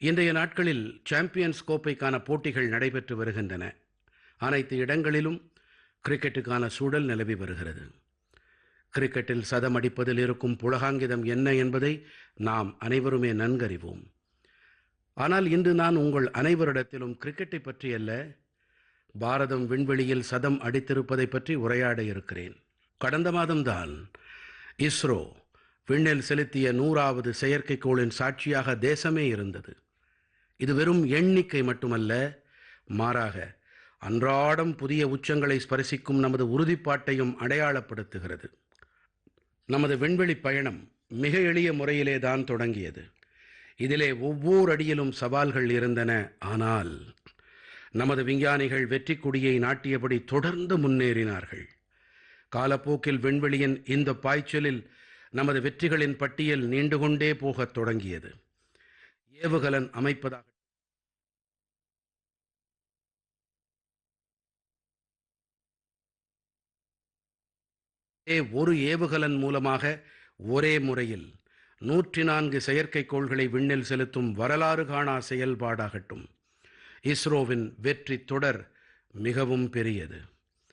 இன்றைய நாட்களில் சாம்பியன்ஸ் கோப்பைக்கான போட்டிகள் நடைபெற்று வருகின்றன. அனைத்து இடங்களிலும் கிரிக்கெட்டுக்கான சூழல் நிலவி வருகிறது. கிரிக்கெட்டில் சதம் அடிப்பதில் இருக்கும் புலகாங்கிதம் என்ன என்பதை நாம் அனைவருமே நன்கறிவோம். ஆனால் இன்று நான் உங்கள் அனைவரிடத்திலும் கிரிக்கெட்டை பற்றி அல்ல பாரதம் விண்வெளியில் சதம் அடித்திருப்பதை பற்றி உரையாட இருக்கிறேன். கடந்த மாதம்தான் இஸ்ரோ விண்ணில் செலுத்திய நூறாவது செயற்கைக்கோளின் சாட்சியாக தேசமே இருந்தது. இது வெறும் எண்ணிக்கை மட்டுமல்ல. மாறாக அன்றாடம் புதிய உச்சங்களை ஸ்பரிசிக்கும் நமது உறுதிப்பாட்டையும் அடையாளப்படுத்துகிறது. நமது விண்வெளி பயணம் மிக எளிய முறையிலே தான் தொடங்கியது. இதிலே ஒவ்வொரு அடியிலும் சவால்கள் இருந்தன. ஆனால் நமது விஞ்ஞானிகள் வெற்றி கொடியை நாட்டியபடி தொடர்ந்து முன்னேறினார்கள். காலப்போக்கில் விண்வெளியின் இந்த பாய்ச்சலில் நமது வெற்றிகளின் பட்டியல் நீண்டு கொண்டே போகத் தொடங்கியது. ஏவுகலன் அமைப்பதாக ஒரு ஏவுகலன் மூலமாக ஒரே முறையில் நூற்றி நான்கு செயற்கைக்கோள்களை விண்ணில் செலுத்தும் வரலாறு காணா செயல்பாடாகட்டும். இஸ்ரோவின் வெற்றி தொடர் மிகவும் பெரியது.